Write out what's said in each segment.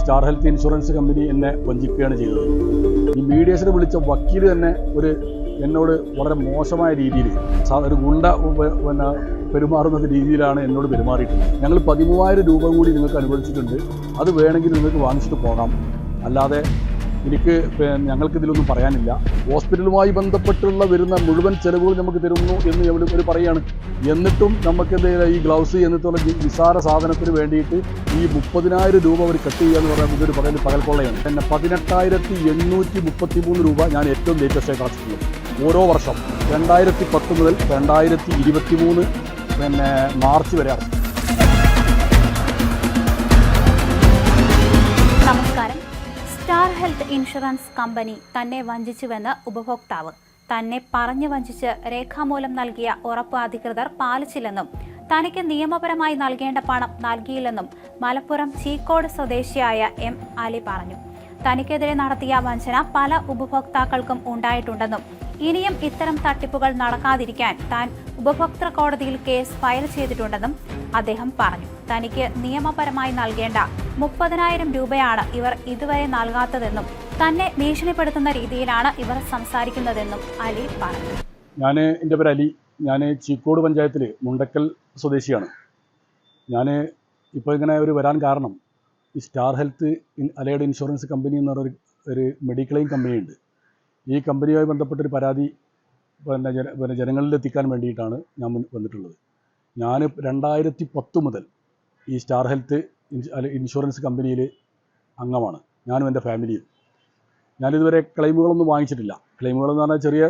Star health insurance company എന്നെ വഞ്ചിക്കുകയാണ് ചെയ്തത്. ഈ മീഡിയേഷന് വിളിച്ച വക്കീൽ തന്നെ ഒരു എന്നോട് വളരെ മോശമായ രീതിയിൽ ഒരു ഗുണ്ട പിന്നെ പെരുമാറുന്ന രീതിയിലാണ് എന്നോട് പെരുമാറിയിട്ടുള്ളത് ഞങ്ങൾ പതിമൂവായിരം രൂപ കൂടി നിങ്ങൾക്ക് അനുവദിച്ചിട്ടുണ്ട്. അത് വേണമെങ്കിൽ നിങ്ങൾക്ക് വാങ്ങിച്ചിട്ട് പോകാം. അല്ലാതെ എനിക്ക് ഞങ്ങൾക്ക് ഇതിലൊന്നും പറയാനില്ല. ഹോസ്പിറ്റലുമായി ബന്ധപ്പെട്ടുള്ള വരുന്ന മുഴുവൻ ചെലവുകൾ നമുക്ക് തരുന്നു എന്ന് ഇവിടെ ഒരു പറയാണ്. എന്നിട്ടും നമുക്ക് ഈ ഗ്ലൗസ് എന്നിട്ടുള്ള നിസാര സാധനത്തിന് വേണ്ടിയിട്ട് ഈ മുപ്പതിനായിരം രൂപ അവർ കട്ട് ചെയ്യുക എന്ന് പറയുന്നത് ഇതൊരു പകൽ പകൽക്കൊള്ളയാണ്. പിന്നെ പതിനെട്ടായിരത്തി എണ്ണൂറ്റി മുപ്പത്തി മൂന്ന് രൂപ ഞാൻ ഏറ്റവും ലേറ്റസ്റ്റ് ആയിട്ട് അടച്ചിട്ടുള്ളത് ഓരോ വർഷം രണ്ടായിരത്തി പത്ത് മുതൽ രണ്ടായിരത്തി ഇരുപത്തി മൂന്ന് പിന്നെ മാർച്ച് വരെ അടച്ചു ഹെൽത്ത് ഇൻഷുറൻസ് കമ്പനി തന്നെ വഞ്ചിച്ചുവെന്ന് ഉപഭോക്താവ്. തന്നെ പറഞ്ഞു വഞ്ചിച്ച് രേഖാമൂലം നൽകിയ ഉറപ്പ് അധികൃതർ പാലിച്ചില്ലെന്നും തനിക്ക് നിയമപരമായി നൽകേണ്ട പണം നൽകിയില്ലെന്നും മലപ്പുറം ചീക്കോട് സ്വദേശിയായ എം അലി പറഞ്ഞു. തനിക്കെതിരെ നടത്തിയ വഞ്ചന പല ഉപഭോക്താക്കൾക്കും ഉണ്ടായിട്ടുണ്ടെന്നും ഇനിയും ഇത്തരം തട്ടിപ്പുകൾ നടക്കാതിരിക്കാൻ താൻ ഉപഭോക്തൃ കോടതിയിൽ കേസ് ഫയൽ ചെയ്തിട്ടുണ്ടെന്നും അദ്ദേഹം പറഞ്ഞു. തനിക്ക് നിയമപരമായി നൽകേണ്ട മുപ്പതിനായിരം രൂപയാണ് ഇവർ ഇതുവരെ നൽകാത്തതെന്നും തന്നെ ഭീഷണിപ്പെടുത്തുന്ന രീതിയിലാണ് ഇവർ സംസാരിക്കുന്നതെന്നും അലി പറഞ്ഞു. ഞാൻ എന്റെ പേര് അലി. ഞാൻ ചീക്കോട് പഞ്ചായത്തിൽ മുണ്ടക്കൽ സ്വദേശിയാണ്. ഞാൻ ഇപ്പോൾ ഇങ്ങനെ ഒരു വരാൻ കാരണം ഈ star health allied insurance company എന്ന് പറഞ്ഞൊരു ഒരു മെഡിക്ലെയിം കമ്പനിയുണ്ട്. ഈ കമ്പനിയുമായി ബന്ധപ്പെട്ടൊരു പരാതി പിന്നെ ജന പിന്നെ ജനങ്ങളിൽ എത്തിക്കാൻ വേണ്ടിയിട്ടാണ് ഞാൻ വന്നിട്ടുള്ളത്. ഞാൻ രണ്ടായിരത്തി പത്ത് മുതൽ ഈ സ്റ്റാർ ഹെൽത്ത് ഇൻഷുറൻസ് കമ്പനിയിൽ അംഗമാണ്. ഞാനും എന്റെ ഫാമിലിയും. ഞാനിതുവരെ ക്ലെയിമുകളൊന്നും വാങ്ങിച്ചിട്ടില്ല. ക്ലെയിമുകളെന്ന് പറഞ്ഞാൽ ചെറിയ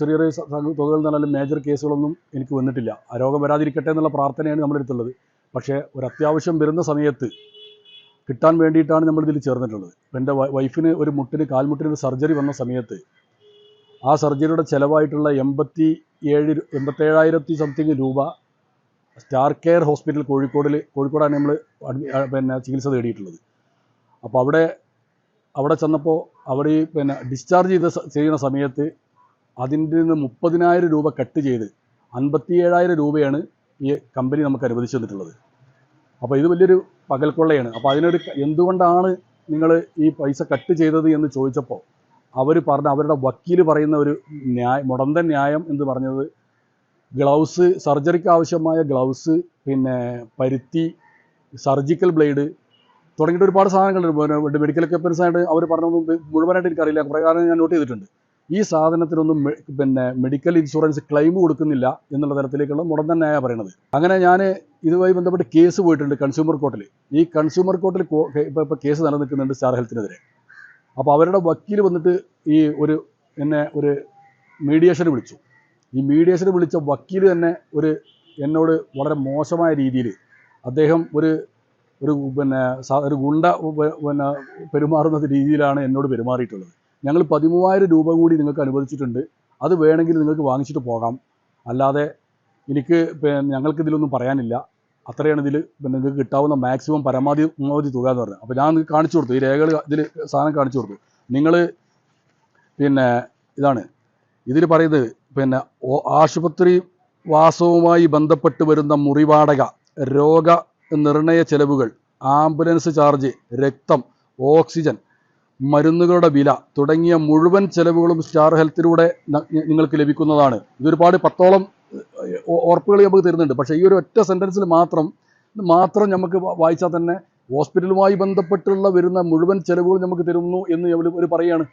ചെറിയ ചെറിയ തുകകൾ എന്നാലും മേജർ കേസുകളൊന്നും എനിക്ക് വന്നിട്ടില്ല. ആ രോഗം വരാതിരിക്കട്ടെ എന്നുള്ള പ്രാർത്ഥനയാണ് നമ്മുടെ അടുത്തുള്ളത് പക്ഷേ ഒരു അത്യാവശ്യം വരുന്ന സമയത്ത് കിട്ടാൻ വേണ്ടിയിട്ടാണ് നമ്മൾ ഇതിൽ ചേർന്നിട്ടുള്ളത് എന്റെ വൈഫിന് ഒരു മുട്ടിന് കാൽമുട്ടിന് ഒരു സർജറി വന്ന സമയത്ത് ആ സർജറിയുടെ ചിലവായിട്ടുള്ള എൺപത്തി ഏഴ് എൺപത്തേഴായിരത്തി സംതിങ് രൂപ സ്റ്റാർ കെയർ ഹോസ്പിറ്റൽ കോഴിക്കോടിൽ കോഴിക്കോടാണ് നമ്മൾ പിന്നെ ചികിത്സ തേടിയിട്ടുള്ളത് അപ്പോൾ അവിടെ അവിടെ ചെന്നപ്പോൾ അവിടെ ഈ പിന്നെ ഡിസ്ചാർജ് ചെയ്ത ചെയ്യുന്ന സമയത്ത് അതിന്റെ നിന്ന് മുപ്പതിനായിരം രൂപ കട്ട് ചെയ്ത് അൻപത്തി രൂപയാണ് ഈ കമ്പനി നമുക്ക് അനുവദിച്ചു തന്നിട്ടുള്ളത്. അപ്പോൾ ഇത് വലിയൊരു പകൽക്കൊള്ളയാണ്. അപ്പോൾ അതിനൊരു എന്തുകൊണ്ടാണ് നിങ്ങൾ ഈ പൈസ കട്ട് ചെയ്തത് എന്ന് ചോദിച്ചപ്പോൾ അവർ പറഞ്ഞ അവരുടെ വക്കീൽ പറയുന്ന ഒരു ന്യായ മുടന്തൻ ന്യായം എന്ന് പറഞ്ഞത് ഗ്ലൗസ് സർജറിക്ക് ആവശ്യമായ ഗ്ലൗസ് പിന്നെ പരുത്തി സർജിക്കൽ ബ്ലേഡ് തുടങ്ങിയിട്ട് ഒരുപാട് സാധനങ്ങളുണ്ട്. മെഡിക്കൽ എക്യുപ്മെൻസ് ആയിട്ട് അവർ പറഞ്ഞൊന്നും മുഴുവനായിട്ട് എനിക്കറിയില്ല. കുറേ കാലം ഞാൻ നോട്ട് ചെയ്തിട്ടുണ്ട്. ഈ സാധനത്തിനൊന്നും പിന്നെ മെഡിക്കൽ ഇൻഷുറൻസ് ക്ലെയിം കൊടുക്കുന്നില്ല എന്നുള്ള തരത്തിലേക്കുള്ള മുടൻ തന്നെയാണ് പറയുന്നത് അങ്ങനെ ഞാൻ ഇതുമായി ബന്ധപ്പെട്ട് കേസ് പോയിട്ടുണ്ട് കൺസ്യൂമർ കോർട്ടിൽ ഈ കൺസ്യൂമർ കോർട്ടിൽ ഇപ്പോൾ ഇപ്പോൾ കേസ് നിലനിൽക്കുന്നുണ്ട് സ്റ്റാർ ഹെൽത്തിനെതിരെ. അപ്പോൾ അവരുടെ വക്കീൽ വന്നിട്ട് ഈ ഒരു എന്നെ ഒരു മീഡിയേഷന് വിളിച്ചു. ഈ മീഡിയേഷന് വിളിച്ച വക്കീൽ തന്നെ ഒരു എന്നോട് വളരെ മോശമായ രീതിയിൽ അദ്ദേഹം ഒരു ഒരു പിന്നെ ഒരു ഗുണ്ട പിന്നെ പെരുമാറുന്ന രീതിയിലാണ് എന്നോട് പെരുമാറിയിട്ടുള്ളത്. ഞങ്ങൾ പതിമൂവായിരം രൂപ കൂടി നിങ്ങൾക്ക് അനുവദിച്ചിട്ടുണ്ട്. അത് വേണമെങ്കിൽ നിങ്ങൾക്ക് വാങ്ങിച്ചിട്ട് പോകാം. അല്ലാതെ എനിക്ക് ഞങ്ങൾക്ക് ഇതിലൊന്നും പറയാനില്ല. അത്രയാണ് ഇതിൽ നിങ്ങൾക്ക് കിട്ടാവുന്ന മാക്സിമം പരമാവധി തുക എന്ന് പറഞ്ഞത്. അപ്പോൾ ഞാൻ കാണിച്ചു കൊടുത്തു. ഈ രേഖകൾ ഇതിൽ സാധനം കാണിച്ചു കൊടുത്തു. നിങ്ങൾ പിന്നെ ഇതാണ്. ഇതിൽ പറയുന്നത് പിന്നെ ആശുപത്രി വാസവുമായി ബന്ധപ്പെട്ട് വരുന്ന മുറിവാടക രോഗ നിർണയ ചെലവുകൾ ആംബുലൻസ് ചാർജ് രക്തം ഓക്സിജൻ മരുന്നുകളുടെ വില തുടങ്ങിയ മുഴുവൻ ചെലവുകളും സ്റ്റാർ ഹെൽത്തിലൂടെ നിങ്ങൾക്ക് ലഭിക്കുന്നതാണ്. ഇതൊരുപാട് പത്തോളം ഉറപ്പുകൾ നമുക്ക് തരുന്നുണ്ട്. പക്ഷേ ഈ ഒരു ഒറ്റ സെന്റൻസിൽ മാത്രം മാത്രം നമുക്ക് വായിച്ചാൽ തന്നെ ഹോസ്പിറ്റലുമായി ബന്ധപ്പെട്ടുള്ള വരുന്ന മുഴുവൻ ചെലവുകൾ നമുക്ക് തരുന്നു എന്ന് ഒരു പറയുകയാണ്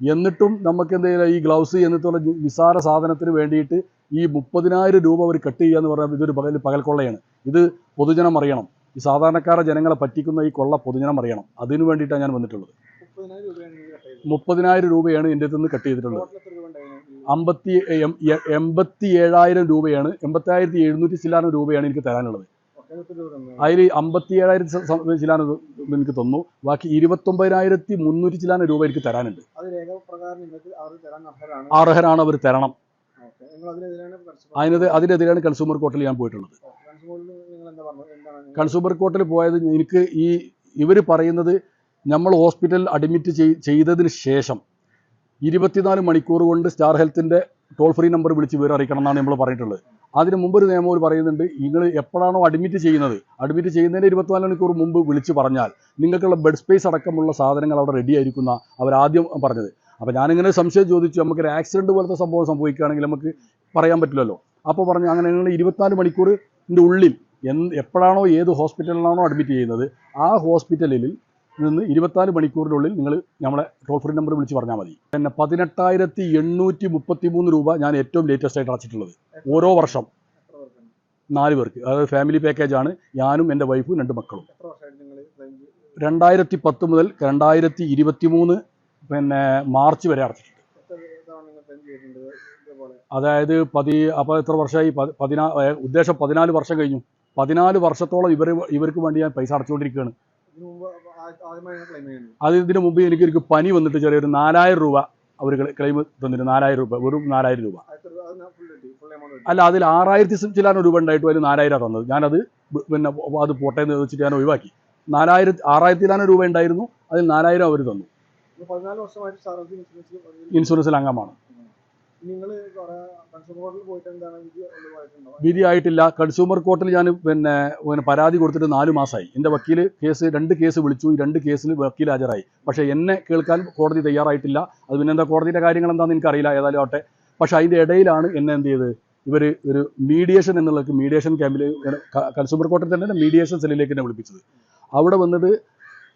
എന്നിട്ടും നമുക്ക് എന്തെങ്കിലും ഈ ഗ്ലൗസ് എന്നിട്ടുള്ള നിസാര സാധനത്തിന് വേണ്ടിയിട്ട് ഈ മുപ്പതിനായിരം രൂപ അവർ കട്ട് ചെയ്യുക എന്ന് പറഞ്ഞാൽ ഇതൊരു പകൽ പകൽക്കൊള്ളയാണ് ഇത് പൊതുജനം അറിയണം. ഈ സാധാരണക്കാരെ ജനങ്ങളെ പറ്റിക്കുന്ന ഈ കൊള്ള പൊതുജനം അറിയണം. അതിനു വേണ്ടിയിട്ടാണ് ഞാൻ വന്നിട്ടുള്ളത്. മുപ്പതിനായിരം രൂപയാണ് എന്റെ അടുത്ത് നിന്ന് കട്ട് ചെയ്തിട്ടുള്ളത്? അമ്പത്തി എൺപത്തി ഏഴായിരം രൂപയാണ് എൺപത്തായിരത്തി എഴുന്നൂറ്റി ചില്ലാനം രൂപയാണ് എനിക്ക് തരാനുള്ളത്. അതിൽ അമ്പത്തി ഏഴായിരത്തി ചില്ലാനം എനിക്ക് തന്നു. ബാക്കി ഇരുപത്തൊമ്പതിനായിരത്തി മുന്നൂറ്റി ചില്ലാനം രൂപ എനിക്ക് തരാനുണ്ട്. അർഹരാണ്. അവർ തരണം. അതിനത് അതിനെതിരാണ് കൺസ്യൂമർ കോർട്ടിൽ ഞാൻ പോയിട്ടുള്ളത്. കൺസ്യൂമർ കോർട്ടിൽ പോയത് എനിക്ക് ഈ ഇവർ പറയുന്നത് നമ്മൾ ഹോസ്പിറ്റലിൽ അഡ്മിറ്റ് ചെയ്- ചെയ്തതിന് ശേഷം ഇരുപത്തിനാല് മണിക്കൂർ കൊണ്ട് സ്റ്റാർ ഹെൽത്തിന്റെ ടോൾ ഫ്രീ നമ്പർ വിളിച്ച് വിവരം അറിയിക്കണം എന്നാണ് നമ്മൾ പറഞ്ഞിട്ടുള്ളത്. അതിന് മുമ്പ് ഒരു നിയമം പറയുന്നുണ്ട് നിങ്ങൾ എപ്പോഴാണോ അഡ്മിറ്റ് ചെയ്യുന്നത്? അഡ്മിറ്റ് ചെയ്യുന്നതിന് ഇരുപത്തിനാല് മണിക്കൂർ മുമ്പ് വിളിച്ച് പറഞ്ഞാൽ നിങ്ങൾക്കുള്ള ബെഡ് സ്പേസ് അടക്കമുള്ള സാധനങ്ങൾ അവിടെ റെഡി ആയിരിക്കുന്ന അവരാദ്യം പറഞ്ഞത്. അപ്പോൾ ഞാനിങ്ങനെ സംശയം ചോദിച്ചു നമുക്കൊരു ആക്സിഡന്റ് പോലത്തെ സംഭവം സംഭവിക്കുകയാണെങ്കിൽ നമുക്ക് പറയാൻ പറ്റില്ലല്ലോ? അപ്പോൾ പറഞ്ഞു അങ്ങനെ നിങ്ങൾ ഇരുപത്തിനാല് മണിക്കൂറിന്റെ ഉള്ളിൽ എന്ത് എപ്പോഴാണോ ഏത് ഹോസ്പിറ്റലിലാണോ അഡ്മിറ്റ് ചെയ്യുന്നത് ആ ഹോസ്പിറ്റലിൽ നിന്ന് ഇരുപത്തിനാല് മണിക്കൂറിനുള്ളിൽ നിങ്ങൾ നമ്മളെ ടോൾ ഫ്രീ നമ്പർ വിളിച്ച് പറഞ്ഞാൽ മതി. പിന്നെ പതിനെട്ടായിരത്തി എണ്ണൂറ്റി മുപ്പത്തി മൂന്ന് രൂപ ഞാൻ ഏറ്റവും ലേറ്റസ്റ്റ് ആയിട്ട് അടച്ചിട്ടുള്ളത്. ഓരോ വർഷം. നാല് പേർക്ക്. അതായത് ഫാമിലി പാക്കേജാണ് ഞാനും എന്റെ വൈഫും രണ്ട് മക്കളും. രണ്ടായിരത്തി പത്ത് മുതൽ രണ്ടായിരത്തി ഇരുപത്തി മൂന്ന് പിന്നെ മാർച്ച് വരെ അടച്ചിട്ടുണ്ട്. അതായത് പതി അപ്പോൾ എത്ര വർഷമായി? പതി- പതിനാ ഉദ്ദേശം പതിനാല് വർഷം കഴിഞ്ഞു. പതിനാല് വർഷത്തോളം ഇവർ ഇവർക്ക് വേണ്ടി ഞാൻ പൈസ അടച്ചുകൊണ്ടിരിക്കുകയാണ് ഇതിനു മുമ്പ് ആ- ആദ്യമായി ക്ലെയിം ചെയ്യുന്നത് അത് ഇതിന് മുമ്പ് എനിക്ക് എനിക്ക് പനി വന്നിട്ട് ചെറിയൊരു നാലായിരം രൂപ അവർ ക്ലെയിം തന്നിരുന്നു. നാലായിരം രൂപ വെറും നാലായിരം രൂപ. അല്ല അതിൽ ആറായിരത്തി ചില്ലാനും രൂപ ഉണ്ടായിട്ട് അതിൽ നാലായിരം തന്നത്. ഞാനത് പിന്നെ അത് പോട്ടെ എന്ന് വെച്ചിട്ട് ഞാൻ ഒഴിവാക്കി. നാലായിരത്തി ആറായിരത്തിലാണ് രൂപ ഉണ്ടായിരുന്നു. അതിൽ നാലായിരം അവർ തന്നു. ഇൻഷുറൻസിൽ അംഗമാണ്. വിധി ആയിട്ടില്ല. കൺസ്യൂമർ കോർട്ടിൽ ഞാൻ പിന്നെ പിന്നെ പരാതി കൊടുത്തിട്ട് നാല് മാസമായി എന്റെ വക്കീൽ കേസ് രണ്ട് കേസ് വിളിച്ചു. ഈ രണ്ട് കേസിൽ വക്കീൽ ഹാജരായി. പക്ഷെ എന്നെ കേൾക്കാൻ കോടതി തയ്യാറായിട്ടില്ല. അത് പിന്നെ എന്താ കോടതിയുടെ കാര്യങ്ങൾ എന്താണെന്ന് എനിക്കറിയില്ല. ഏതായാലും ആട്ടെ പക്ഷെ അതിന്റെ ഇടയിലാണ് എന്നെ എന്ത് ചെയ്ത് ഇവർ ഒരു മീഡിയേഷൻ എന്നുള്ള മീഡിയേഷൻ ക്യാമ്പിൽ കൺസ്യൂമർ കോർട്ടിൽ തന്നെ മീഡിയേഷൻ സെല്ലിലേക്ക് എന്നെ വിളിപ്പിച്ചത്. അവിടെ വന്നത്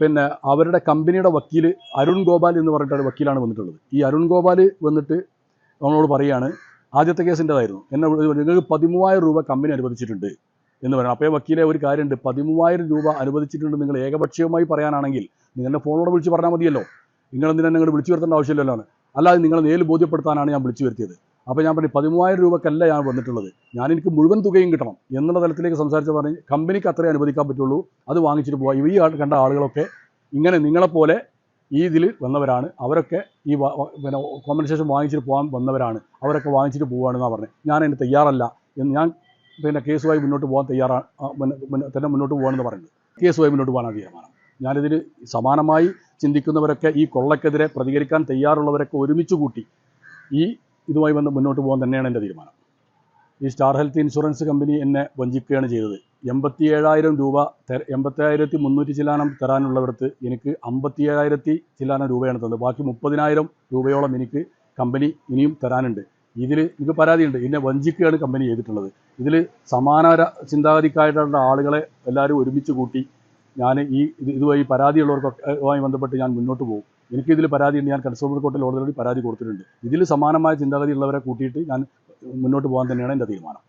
പിന്നെ അവരുടെ കമ്പനിയുടെ വക്കീൽ അരുൺ ഗോപാൽ എന്ന് പറഞ്ഞിട്ട് വക്കീലാണ് വന്നിട്ടുള്ളത്. ഈ അരുൺ ഗോപാൽ വന്നിട്ട് നമ്മളോട് പറയുകയാണ് ആദ്യത്തെ കേസിന്റെതായിരുന്നു. എന്നെ നിങ്ങൾക്ക് പതിമൂവായിരം രൂപ കമ്പനി അനുവദിച്ചിട്ടുണ്ട് എന്ന് പറയണം. അപ്പോൾ വക്കീലെ ഒരു കാര്യമുണ്ട് പതിമൂവായിരം രൂപ അനുവദിച്ചിട്ടുണ്ട് നിങ്ങൾ ഏകപക്ഷീയമായി പറയാനാണെങ്കിൽ നിങ്ങളുടെ ഫോണിലൂടെ വിളിച്ച് പറഞ്ഞാൽ മതിയല്ലോ. നിങ്ങൾ എന്തിനാ നിങ്ങൾ വിളിച്ചു വരുത്തേണ്ട ആവശ്യമില്ലല്ലോ. അല്ലാതെ നിങ്ങൾ നേരിൽ ബോധ്യപ്പെടുത്താനാണ് ഞാൻ വിളിച്ചു വരുത്തിയത്. അപ്പോൾ ഞാൻ പറഞ്ഞു പതിമൂവായിരം രൂപക്കല്ല ഞാൻ വന്നിട്ടുള്ളത്. ഞാൻ എനിക്ക് മുഴുവൻ തുകയും കിട്ടണം. എന്നുള്ള തലത്തിലേക്ക് സംസാരിച്ച് പറഞ്ഞ് കമ്പനിക്ക് അത്രേ അനുവദിക്കാൻ പറ്റുള്ളൂ. അത് വാങ്ങിച്ചിട്ട് പോകാം ഈ കണ്ട ആളുകളൊക്കെ ഇങ്ങനെ നിങ്ങളെപ്പോലെ ഈ ഇതിൽ വന്നവരാണ്. അവരൊക്കെ ഈ പിന്നെ കോമ്പൻസേഷൻ വാങ്ങിച്ചിട്ട് പോകാൻ വന്നവരാണ്. അവരൊക്കെ വാങ്ങിച്ചിട്ട് പോവുകയാണെന്നാണ് പറഞ്ഞത് ഞാൻ അതിന് തയ്യാറല്ല എന്ന് ഞാൻ പിന്നെ കേസുമായി മുന്നോട്ട് പോകാൻ തയ്യാറാണ് തന്നെ മുന്നോട്ട് പോകാമെന്ന് പറയുന്നത്. കേസുമായി മുന്നോട്ട് പോകാനാണ് തീരുമാനം. ഞാനിതിൽ സമാനമായി ചിന്തിക്കുന്നവരൊക്കെ ഈ കൊള്ളക്കെതിരെ പ്രതികരിക്കാൻ തയ്യാറുള്ളവരൊക്കെ ഒരുമിച്ച് കൂട്ടി ഈ ഇതുമായി ബന്ധം മുന്നോട്ട് പോകാൻ തന്നെയാണ് എന്റെ തീരുമാനം. ഈ സ്റ്റാർ ഹെൽത്ത് ഇൻഷുറൻസ് കമ്പനി എന്നെ വഞ്ചിക്കുകയാണ് ചെയ്തത്. എൺപത്തി ഏഴായിരം രൂപ എൺപത്തേഴായിരത്തി മുന്നൂറ്റി ചില്ലാനം തരാനുള്ളവർക്ക് എനിക്ക് അമ്പത്തി ഏഴായിരത്തി ചില്ലാനം രൂപയാണ് തന്നത്. ബാക്കി മുപ്പതിനായിരം രൂപയോളം എനിക്ക് കമ്പനി ഇനിയും തരാനുണ്ട്. ഇതിൽ എനിക്ക് പരാതിയുണ്ട്. ഇതിനെ വഞ്ചിക്കുകയാണ് കമ്പനി ചെയ്തിട്ടുള്ളത്. ഇതിൽ സമാന ചിന്താഗതിക്കായിട്ടുള്ള ആളുകളെ എല്ലാവരും ഒരുമിച്ച് കൂട്ടി ഞാൻ ഈ ഇത് ഇതുമായി പരാതിയുള്ളവർക്കൊക്കെ ബന്ധപ്പെട്ട് ഞാൻ മുന്നോട്ട് പോകും. എനിക്കിതിൽ പരാതിയുണ്ട്. ഞാൻ കൺസ്യൂമർ കോർട്ടിൽ ഓൾറെഡി പരാതി കൊടുത്തിട്ടുണ്ട്. ഇതിൽ സമാനമായ ചിന്താഗതി ഉള്ളവരെ കൂട്ടിയിട്ട് ഞാൻ മുന്നോട്ട് പോകാൻ തന്നെയാണ് എന്റെ തീരുമാനം.